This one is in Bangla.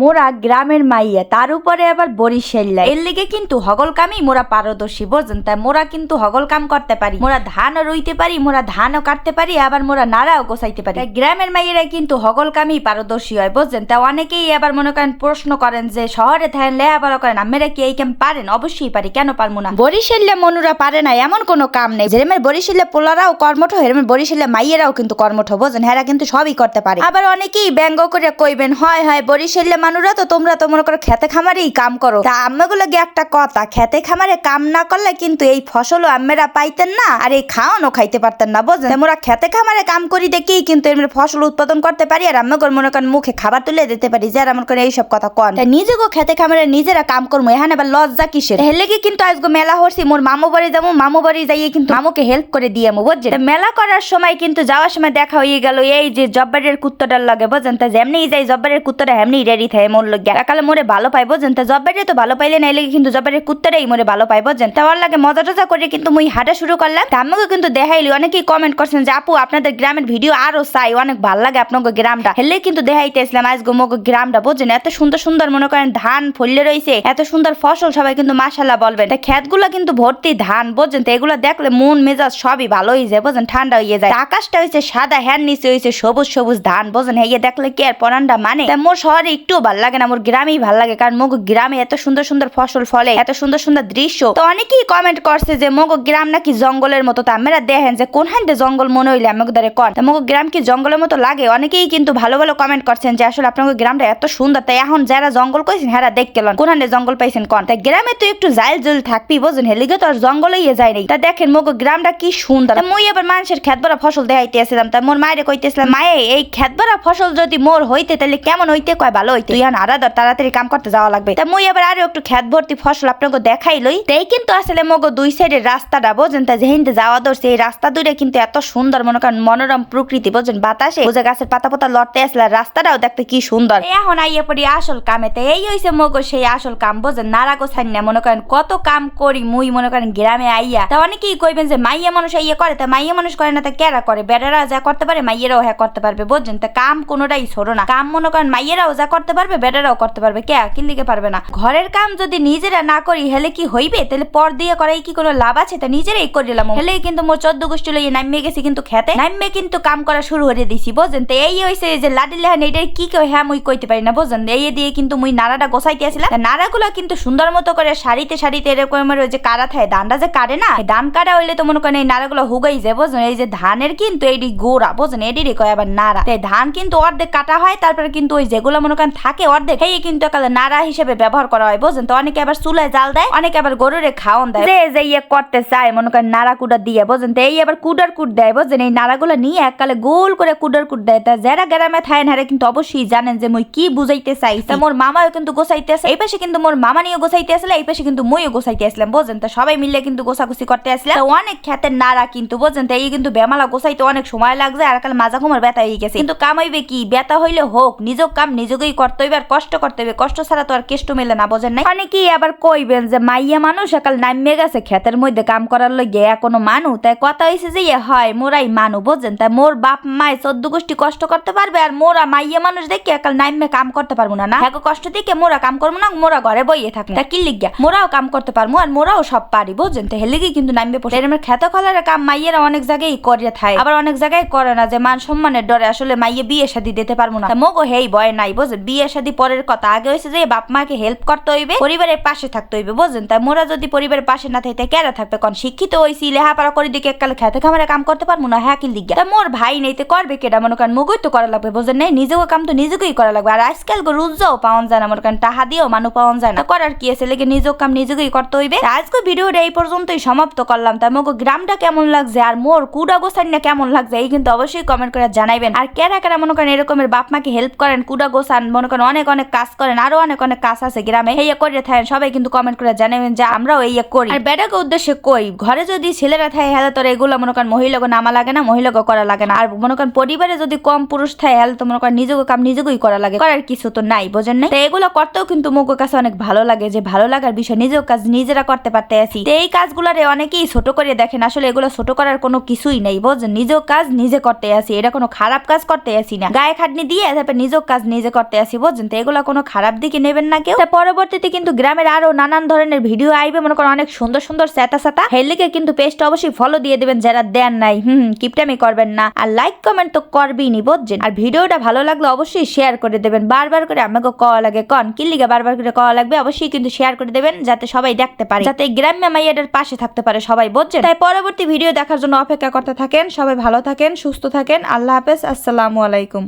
মোরা গ্রামের মাইয়া, তার উপরে আবার বরিশাল্লা এর লিগে কিন্তু হগল কামই মোরা পারদর্শী বোঝেন তাই মোরা কিন্তু হগল কাম করতে পারি। মোরা ধানও রুইতে পারি, মোরা ধানও কাটতে পারি, আবার মোরা নাড়াও গোছাইতে পারি। গ্রামের মাইয়েরা কিন্তু হগল কামই পারদর্শী হয়, বুঝছেন? তা অনেকেই আবার মনে করেন, প্রশ্ন করেন যে, শহরে থাকেন লেহাপড়া করেন, আমরা কি এই কাম পারেন? অবশ্যই পারি, কেন পারব না? বরিশাল্লা মনুরা পারে না, এমন কোনো কাম নেই। যেরমের বরিশাল্লা পোলারাও কর্মঠ হেরমের বরিশাল্লা মাইয়েরাও কিন্তু কর্মঠ বোঝেন হেরা কিন্তু সবই করতে পারে। আবার অনেকেই ব্যঙ্গ করে কইবেন, হয় হয় বরিশাল্লা মানুরা তো তোমরা তো মনে করো খেতে খামারেই কাম করো। তা আম্মাগুলো গিয়ে একটা কথা খেতে খামারে কাম না করলে কিন্তু এই ফসলও আম্মেরা পাইতেন না, আর এই খাওয়ানো খাইতে পারতেন না বুঝলেন মোরা খেতে খামারে কাম করি দেখেই কিন্তু এর ফসল উৎপাদন করতে পারি, আর আম্মাগর মনে করেন মুখে খাবার তুলে দিতে পারি যারা মনে করেন এইসব কথা কন। নিজেকে খেতে খামারে নিজেরা কাম করব এখানে আবার লজ্জা কিসের? হেলে কি কিন্তু আজকে মেলা হরছি, মোর মামু বাড়ি যাব মামু বাড়ি যাইয়ে কিন্তু মামুকে হেল্প করে দিয়ে আমু বুঝছেন মেলা করার সময় কিন্তু যাওয়ার সময় দেখা হয়ে গেল, এই যে জব্বারের কুত্তটার লাগে বুঝছেন তা যেমনি যাই, জব্বারের কুত্তটা এমনি রেডি থাকে। মোর লগে একালে মোরে ভালো পাই বুঝছেন তা জব্বারে তো ভালো পাইলে নাই লেগে, কিন্তু জব্বারের কুত্তটাই মোরে ভালো পাই বুঝছেন তা ওর লাগে মজা টজা করে, কিন্তু মুই হাঁটা শুরু করলাম। আমাকে কিন্তু দেখাইলি, অনেকেই কমেন্ট করছেন যে, আপু, আপনাদের গ্রামের ভিডিও আরও চাই, অনেক ভালো লাগে আপনাকে গ্রামটা। হেলে কিন্তু দেখাইতেছিলাম আজ গোমক গ্রামটা বুঝছেন এত সুন্দর সুন্দর মনে করেন ধান ফললে রয়েছে এত সুন্দর ফসল সবাই কিন্তু মাসাল্লাহ বলবেন। তা ক্ষেতগুলো কিন্তু ভর্তি ধান বুঝছেন তো এগুলো দেখলে মন মেজাজ সবই ভালো হয়ে যায় বুঝছেন ঠান্ডা হয়ে যায়। আকাশটা হয়েছে সাদা হ্যান নিচে হয়েছে সবুজ সবুজ ধান বুঝছেন হেয়ে দেখলে কি আর পরানটা মানে? মোর শহরে একটু ভালো লাগে না, মোর গ্রামেই ভালো লাগে কারণ মোগ গ্রামে এত সুন্দর সুন্দর ফসল ফলে, এত সুন্দর সুন্দর দৃশ্য। তো অনেকেই কমেন্ট করছে যে, মোগ গ্রাম নাকি জঙ্গলের মতো, তা আমরা দেখেন যে, কোন হান্ডে জঙ্গল মনে হইলে আমাকে দ্বারে কর তা মোগ গ্রাম কি জঙ্গলের মতো লাগে? অনেকেই কিন্তু ভালো ভালো কমেন্ট করছেন যে, আসলে আপনাদের গ্রামটা এত সুন্দর, তাই এখন যারা জঙ্গল কইছেন হ্যাঁ দেখ গেলেন কোন হান্ডে জঙ্গল পাইছেন কন? তাই গ্রামে তো একটু জাইল জল থাকবি বুঝুন হেলিগে তো আর জঙ্গলে ইয়ে যায় নাই। তা দেখেন, মোগ গ্রামটা কি সুন্দর। মুই এবার মানুষের খেত ভরা ফসল দেখাইতে দেখাইতেছিলাম তা মোর মায়ের কইতেছিলাম, মায়ে, এই খেত ভরা ফসল যদি মোর হইতে তাহলে কেমন হইতে? কয়, ভালো হইতে তুই আলাদা তাড়াতাড়ি কাম করতে যাওয়া লাগবে। তা মুই এবার আরও একটু খেত ভর্তি ফসল আপনাকে দেখাই লই। তাই কিন্তু আসলে মগো দুই সাইডের রাস্তাটা, বোঝেন? তা যেহিনতে যাওয়া ধরছে, এই রাস্তা দূরে কিন্তু এত সুন্দর, মনে করেন মনোরম প্রকৃতি, বোঝেন? বাতাসে, বুঝে গাছের পাতা পাতা লড়তে আসলে রাস্তাটাও দেখতে কি সুন্দর। এখন আইয়া পড়ি আসল কামে। তাই এই হইছে মগো সেই আসল কাম, বোঝেন? নারা গোছান না মনে করেন কত কাম করি মুই, মনে করেন গ্রামে আইয়া। তা অনেকেই কইবেন যে মাইয়া মানুষ আইয়া করে, তা মাইয়া মানুষ করে না, তা কেরা করে? বেড়ারা যা করতে পারে, মাইয়েরাও হ্যাঁ করতে পারবে বুঝছেন তা কাম কোনোটাই ছোট না। কাম মনে করেন মাইয়েরাও যা করতে পারবে বেড়ারাও করতে পারবে। কে? কিল্লিকে পারবে না। ঘরের কাম যদি নিজেরা না করি, হেলে কি হইবে? তাহলে পর দিয়ে করাই কি কোনো লাভ আছে? তা নিজেরাই করিলাম হেলে কিন্তু মোর চোদ্দ গোষ্ঠী লইয়ে নামিয়ে গেছি কিন্তু খেতে। নামিয়ে কিন্তু কাম করা শুরু করে দিছি বুঝছেন তো এই হইছে যে লাডি লেহান, এটার কি কেউ হ্যাঁ মুই কইতে পারি না বুঝছেন এই দিয়ে কিন্তু মুই নাড়াটা গোসাইতে আসিলাম। নাড়াগুলো কিন্তু সুন্দর মতো করে সারিতে সারিতে এরকম ওই যে কারা থাকে ধানটা যে কাটে না ধান কাটা হইলে তো মনে করেন এই নাড়াগুলো হুগাই যায় বুঝছেন এই যে ধানের কিন্তু এইটি গোড়া বুঝছেন এটিরই কয় আবার নাড়া। তাই ধান কিন্তু অর্ধেক কাটা হয়, তারপরে কিন্তু ওই যেগুলো মনে করেন থাকে অর্ধেক সেই কিন্তু একালে নাড়া হিসেবে ব্যবহার করা হয়, বুঝছেন তো? অনেকে আবার চুলায় জাল দেয়, অনেকে আবার গরুরে খাওয়ান দেয়। যে যে ইয়ে করতে চায়, মনে করেন নাড়া কুড়া দিয়ে, বুঝছেন তো? এই আবার কুডার কুট দেয়, বুঝছেন? এই নাড়াগুলো নিয়ে এককালে গোল করে কুডার কুট দেয়। তা যারা গ্রামে থাকেন, হারে কিন্তু অবশ্যই জানেন যে মই কি বুঝাইতে চাই। তা মোর মামাও কিন্তু গোসাইতে আসে। এই পাশে কিন্তু মোর মামা নিয়ে গোসাইতে আসলে, এই পাশে কিন্তু মইও গোসাইতে আসলাম, বুঝছেন তো? সবাই মিলে কিন্তু গোসাগুসি করতে আসলাম। তো অনেক খ্যাতের নাড়া কিন্তু, বুঝছেন তো? এই কিন্তু বেমালা গোসাইতে অনেক সময় লাগছে, আর কাল মাজা ঘুমার ব্যথা হয়ে গেছে। কিন্তু কামাইবে কি? ব্যথা হইলে হোক নিজ কাম নিজেকেই করতে হইবে আর কষ্ট করতে হইবে কষ্ট ছাড়া তো আর কেষ্ট মেলে না, বোঝেন নাই? অনেকেই আবার কইবেন যে, মাইয়া মানুষ একাল নামিয়ে গেছে, ক্ষেতের মধ্যে কাম করার লগে কোনো মানু। তাই কথা হইছে যে ইয়ে হয়, মোরাই মানু, বোঝেন? তাই মোর বাপ মায় চোদ্দ গোষ্ঠী কষ্ট করতে পারবে আর মোরা মাইয়া মানুষ দেখে একাল নাইমে কাম করতে পারব না না? হ্যাঁ কষ্ট দেখে মোরা কাম করব না, মোরা ঘরে বইয়ে থাকে তা কি লিখিয়া মোরাও কাম করতে পারব আর মোরাও সব পারি বুঝছেন তো হেলিগে কিন্তু নামবে পড়ে এরমের খেত খলার কাম মাইয়েরা অনেক জায়গায় করিয়া থাকে আবার অনেক জায়গায় করে না যে, মান সম্মানের ডরে আসলে মাইয়ে বিয়ে শাদি দিতে পারব না। মগো হেই, ভয় নাই, বুঝেন? বিয়ে শাদি পরের কথা। আগে হয়েছে যে বাপ মাকে হেল্প করতে হইবে, পরিবারের পাশে থাকতে হইবে বুঝেন তাই মোরা যদি পরিবারের পাশে না থাকতে কেরা থাকবে কোন? শিক্ষিত হইছি লেহাপড়া করে দিকে এককালে খেতে খামারে কাম করতে পারব না হ্যাঁ কিল দিকে মোর ভাই নেই, তো করবে কেডা? মনে করেন মুগই তো করা লাগবে বুঝেন নাই, নিজেও কাম তো নিজেকেই করা লাগবে। আর আজকাল গো রুজাও পাওয়া যায় না, মনে করেন টাহা দিয়েও মানুষ পাওয়া যায় না। করার কি আছে? লেগে নিজেও কাম নিজেকেই করতে হইবে। আজকে ভিডিওটা এই পর্যন্তই সমাপ্ত করলাম। তাই মগো গ্রামটা কেমন লাগছে, আর মোর কুডা গোসান না কেমন লাগছে, এই কিন্তু অবশ্যই কমেন্ট করে জানাইবেন। আর কেরা কেরা মনে করেন এরকমের বাপ মাকে হেল্প করেন, কুডা গোসান মনে করেন অনেক অনেক কাজ করেন, আরও অনেক অনেক কাজ আছে গ্রামে এই করে থাকেন, সবাই কিন্তু কমেন্ট করে জানাবেন যে আমরাও এই করি। আর বেটাকে উদ্দেশ্যে কই, ঘরে যদি ছেলেরা থাকে হেলে তোর এগুলো মনে করেন মহিলাকে নামা লাগে না, মহিলাকে করা লাগে না। আর মনে করেন পরিবারে যদি কম পুরুষ থাকে হেলে তো মনে করেন নিজেকে কাম নিজেকেই করা লাগে। করার কিছু তো নাই, বোঝেন না তো এগুলো করতেও কিন্তু মুখের কাছে অনেক ভালো লাগে যে ভালো লাগার বিষয়, নিজেও কাজ নিজেরা করতে পারতে আছি। তো এই কাজগুলারে অনেকেই ছোট করে দেখেন, আসলে এগুলো ছোট করার কোনো কিছুই নেই, বোঝেন? নিজেও কাজ নিজে করতে আসি এটা কোনো খারাপ কাজ করতে আসি না। গায়ে খাটনি দিয়ে তারপর নিজেও কাজ নিজে করতে আসি বুঝছেন তো এগুলো কোনো খারাপ দিকে নেবেন না কেউ। পরবর্তীতে কিন্তু গ্রামের আরও নানান ধরনের ভিডিও আইবে, মনে করেন অনেক সুন্দর সুন্দর স্যাতা স্যাতা। হেলিকে কিন্তু পেজটা অবশ্যই ফলো দিয়ে দেবেন যারা দেন নাই। হুম কিপটামি করবেন না। আর লাইক কমেন্ট তো করবেই নি, বুঝছেন? আর ভিডিওটা ভালো লাগলে অবশ্যই শেয়ার করে দেবেন। বারবার করে আমাকে কওয়া লাগে, কন? কি লিগে বারবার করে কওয়া লাগবে? অবশ্যই কিন্তু শেয়ার করে দেবেন, যাতে সবাই দেখতে পারে। যাতে গ্রাম্য মাইয়াদের পাশে থাকতে পারে সবাই, বুঝছেন? তাই পরবর্তী ভিডিও দেখার জন্য অপেক্ষা করতে থাকেন। সবাই ভালো থাকেন, সুস্থ থাকেন। আল্লাহ হাফেজ, আসসালামু আলাইকুম।